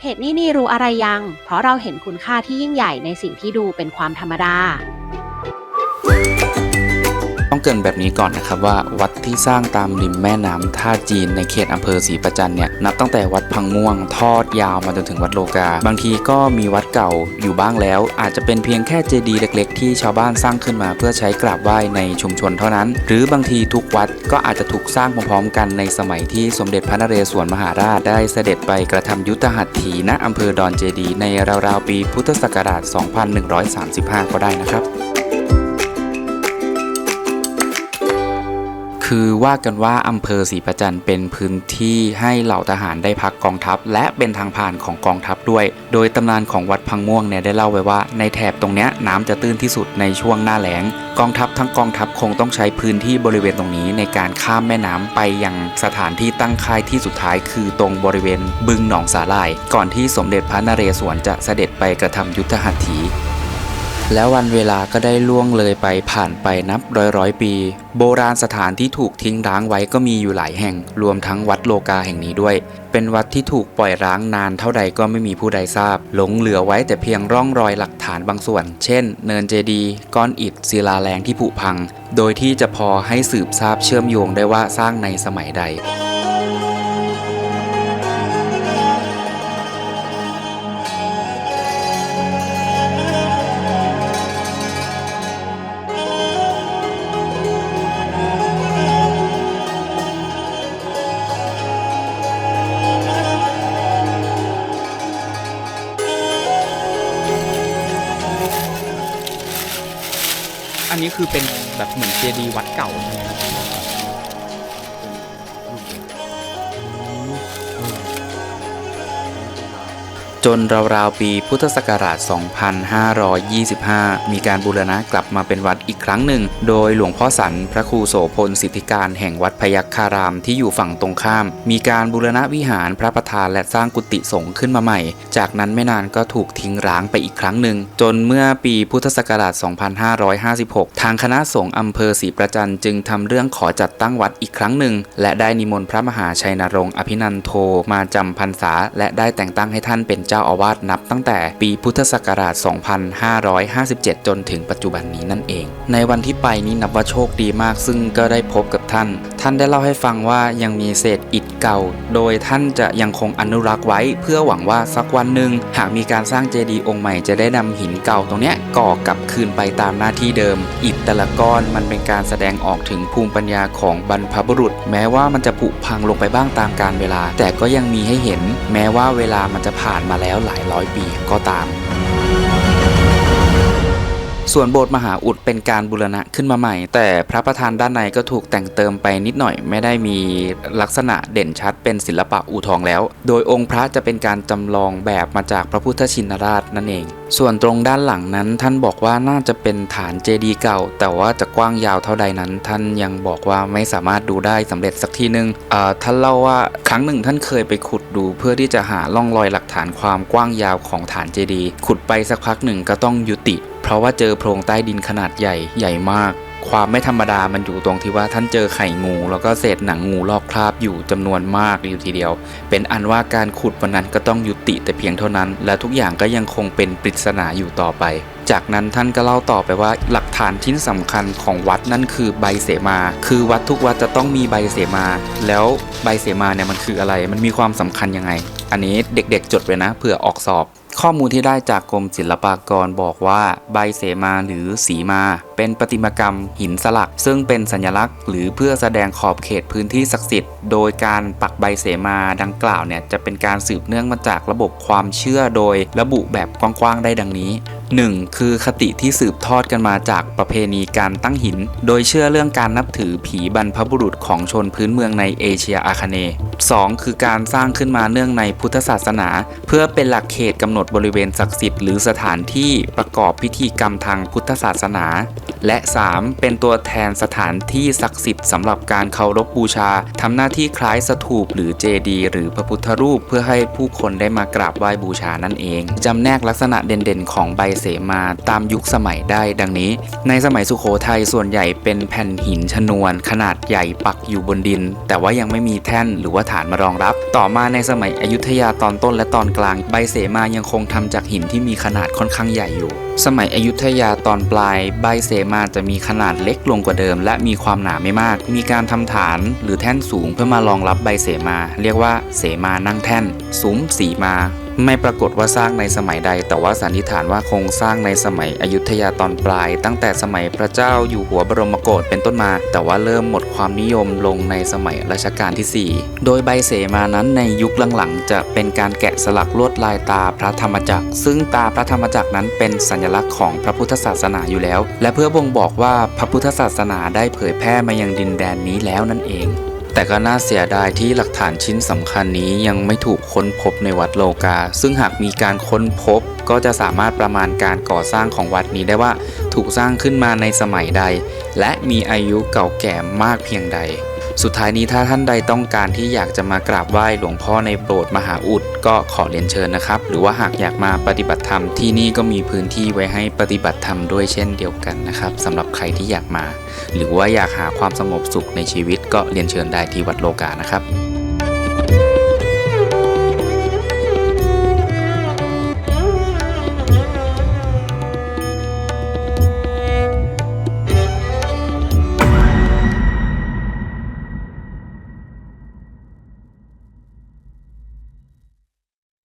เพจนี่นี่รู้อะไรยัง เพราะเราเห็นคุณค่าที่ยิ่งใหญ่ในสิ่งที่ดูเป็นความธรรมดา ต้องเกินแบบนี้ก่อนนะครับว่าวัดที่สร้างตามริมแม่น้ำท่าจีนในเขตอำเภอศรีประจันเนี่ยนับตั้งแต่วัดพังม่วงทอดยาวมาจนถึงวัดโลกา บางทีก็มีวัดเก่าอยู่บ้างแล้ว อาจจะเป็นเพียงแค่เจดีย์เล็ก ๆ ที่ชาวบ้านสร้างขึ้นมาเพื่อใช้กราบไหว้ในชุมชนเท่านั้น หรือบางทีทุกวัดก็อาจจะถูกสร้างพร้อมๆกันในสมัยที่สมเด็จพระนเรศวรมหาราชได้เสด็จไปกระทำยุทธหัตถีณอำเภอดอนเจดี ในราวๆปีพุทธศักราช 2135 ก็ได้นะครับ คือว่ากันว่าอำเภอศรีประจันเป็นพื้นที่ให้เหล่าทหารได้พักกองทัพ และเป็นทางผ่านของกองทัพด้วย โดยตำนานของวัดพังม่วงเนี่ยได้เล่าไว้ว่าในแถบตรงเนี้ยน้ำจะตื้นที่สุดในช่วงหน้าแล้ง กองทัพทั้งกองทัพคงต้องใช้พื้นที่บริเวณตรงนี้ในการข้ามแม่น้ำไปยังสถานที่ตั้งค่ายที่สุดท้าย คือตรงบริเวณบึงหนองสาลาย ก่อนที่สมเด็จพระนเรศวรจะเสด็จไปกระทำยุทธหัตถี แล้ววันเวลาก็ได้ล่วงเลยไปผ่านไปนับร้อยร้อยปี โบราณสถานที่ถูกทิ้งร้างไว้ก็มีอยู่หลายแห่ง รวมทั้งวัดโลกาแห่งนี้ด้วย เป็นวัดที่ถูกปล่อยร้างนานเท่าใดก็ไม่มีผู้ใดทราบ หลงเหลือไว้แต่เพียงร่องรอยหลักฐานบางส่วน เช่น เนินเจดีย์ก้อนอิฐศิลาแรงที่ผุพัง โดยที่จะพอให้สืบทราบเชื่อมโยงได้ว่าสร้างในสมัยใด อันนี้คือเป็นแบบเหมือนเจดีย์วัดเก่าใช่ไหมครับจนราวๆปีพุทธศักราช 2525 มีการบูรณะกลับมาเป็นวัดอีกครั้งหนึ่ง โดยหลวงพ่อสันพระครูโสพลสิทธิการแห่งวัดพยัคฆารามที่อยู่ฝั่งตรงข้าม มีการบูรณะวิหารพระประธานและสร้างกุฏิสงฆ์ขึ้นมาใหม่ จากนั้นไม่นานก็ถูกทิ้งร้างไปอีกครั้งหนึ่ง จนเมื่อปีพุทธศักราช 2556 ทางคณะสงฆ์อำเภอศรีประจันจึงทำเรื่องขอจัดตั้งวัดอีกครั้งหนึ่ง และได้นิมนต์พระมหาชัยนรงค์อภินันโทมาจำพรรษา และได้แต่งตั้งให้ท่านเป็นเจ้าอาวาสนับตั้งแต่ปีพุทธศักราช 2557 จนถึงปัจจุบันนี้นั่นเอง ในวันที่ไปนี้นับว่าโชคดีมากซึ่งก็ได้พบกับท่านท่านได้เล่าให้ฟังว่ายังมีเศษอิฐเก่า โดยท่านจะยังคงอนุรักษ์ไว้ เพื่อหวังว่าสักวันหนึ่งหากมีการสร้างเจดีย์องค์ใหม่จะได้นำหินเก่าตรงนี้ก่อกลับคืนไปตามหน้าที่เดิม อิฐแต่ละก้อนมันเป็นการแสดงออกถึงภูมิปัญญาของบรรพบุรุษ แม้ว่ามันจะผุพังลงไปบ้างตามกาลเวลา แต่ก็ยังมีให้เห็น แม้ว่าเวลามันจะผ่านมาแล้วหลายร้อยปีก็ตาม ส่วนโบสถ์มหาอุดเป็นการบูรณะขึ้นมาใหม่ แต่พระประธานด้านในก็ถูกแต่งเติมไปนิดหน่อยไม่ได้มีลักษณะเด่นชัดเป็นศิลปะอู่ทองแล้ว โดยองค์พระจะเป็นการจำลองแบบมาจากพระพุทธชินราชนั่นเอง ส่วนตรงด้านหลังนั้นท่านบอกว่าน่าจะเป็นฐานเจดีย์เก่า แต่ว่าจะกว้างยาวเท่าใดนั้น ท่านยังบอกว่าไม่สามารถดูได้สำเร็จสักทีนึงเอ่อท่านเล่าว่าครั้งหนึ่งท่านเคยไปขุดดูเพื่อที่จะหาร่องรอยหลักฐานความกว้างยาวของฐานเจดีย์ขุดไปสักพักหนึ่งก็ต้องยุติ เพราะว่าเจอโพรงใต้ดินขนาดใหญ่ใหญ่มาก ความไม่ธรรมดามันอยู่ตรงที่ว่าท่านเจอไข่งู แล้วก็เศษหนังงูลอกคราบอยู่จำนวนมากอยู่ทีเดียว เป็นอันว่าการขุดวันนั้นก็ต้องยุติแต่เพียงเท่านั้น และทุกอย่างก็ยังคงเป็นปริศนาอยู่ต่อไป จากนั้นท่านก็เล่าต่อไปว่าหลักฐานชิ้นสำคัญของวัดนั่นคือใบเสมา คือวัดทุกวัดจะต้องมีใบเสมา แล้วใบเสมาเนี่ยมันคืออะไร มันมีความสำคัญยังไง อันนี้เด็กๆ จดไว้นะเผื่อออกสอบข้อมูลที่ได้จากกรมศิลปากรบอกว่าใบเสมาหรือสีมา เป็นประติมากรรมหินสลัก ซึ่งเป็นสัญลักษณ์ หรือเพื่อแสดงขอบเขตพื้นที่ศักดิ์สิทธิ์โดยการปักใบเสมาดังกล่าวเนี่ยจะเป็นการสืบเนื่องมาจากระบบความเชื่อโดยระบุแบบกว้างๆได้ดังนี้ 1. คือคติที่สืบทอดกันมาจากประเพณีการตั้งหิน โดยเชื่อเรื่องการนับถือผีบรรพบุรุษของชนพื้นเมืองในเอเชียอาคเนย์ 2. คือการสร้างขึ้นมาเนื่องในพุทธศาสนา เพื่อเป็นหลักเขตกำหนดบริเวณศักดิ์สิทธิ์หรือสถานที่ประกอบพิธีกรรมทางพุทธศาสนา และ 3. เป็นตัวแทนสถานที่ศักดิ์สิทธิ์สำหรับการเคารพบูชาทำหน้าที่คล้ายสถูปหรือเจดีย์หรือพระพุทธรูป เพื่อให้ผู้คนได้มากราบไหว้บูชานั่นเองจำแนกลักษณะเด่นๆ ของใบเสมาตามยุคสมัยได้ดังนี้ ในสมัยสุโขทัยส่วนใหญ่เป็นแผ่นหินชนวน ขนาดใหญ่ปักอยู่บนดิน แต่ว่ายังไม่มีแท่นหรือว่าฐานมารองรับ ต่อมาในสมัยอยุธยาตอนต้นและตอนกลางใบเสมายังคงทำจากหินที่มีขนาดค่อนข้างใหญ่อยู่ สมัยอยุธยาตอนปลายใบเสมาจะมีขนาดเล็กลงกว่าเดิม และมีความหนาไม่มาก มีการทำฐานหรือแท่นสูงเพื่อมารองรับใบเสมา เรียกว่าเสมานั่งแท่นซุ้มสีมา ไม่ปรากฏว่าสร้างในสมัยใด แต่ว่าสันนิษฐานว่าคงสร้างในสมัยอยุธยาตอนปลาย ตั้งแต่สมัยพระเจ้าอยู่หัวบรมโกศเป็นต้นมา แต่ว่าเริ่มหมดความนิยมลงในสมัยรัชกาลที่ 4 โดยใบเสมานั้นในยุคหลังๆ จะเป็นการแกะสลักลวดลายตาพระธรรมจักร ซึ่งตาพระธรรมจักรนั้นเป็นสัญลักษณ์ของพระพุทธศาสนาอยู่แล้ว และเพื่อบ่งบอกว่าพระพุทธศาสนาได้เผยแพร่มายังดินแดนนี้แล้วนั่นเอง แต่ก็น่าเสียดายที่หลักฐานชิ้นสำคัญนี้ยังไม่ถูกค้นพบในวัดโลกา ซึ่งหากมีการค้นพบก็จะสามารถประมาณการก่อสร้างของวัดนี้ได้ว่าถูกสร้างขึ้นมาในสมัยใด และมีอายุเก่าแก่มากเพียงใด สุดท้ายนี้ถ้าท่านใดต้องการที่อยากจะมากราบไหว้หลวงพ่อในโบสถ์มหาอุดก็ขอเรียนเชิญนะครับ หรือว่าหากอยากมาปฏิบัติธรรมที่นี่ก็มีพื้นที่ไว้ให้ปฏิบัติธรรมด้วยเช่นเดียวกันนะครับสำหรับใครที่อยากมา หรือว่าอยากหาความสงบสุขในชีวิตก็เรียนเชิญได้ที่วัดโลกานะครับ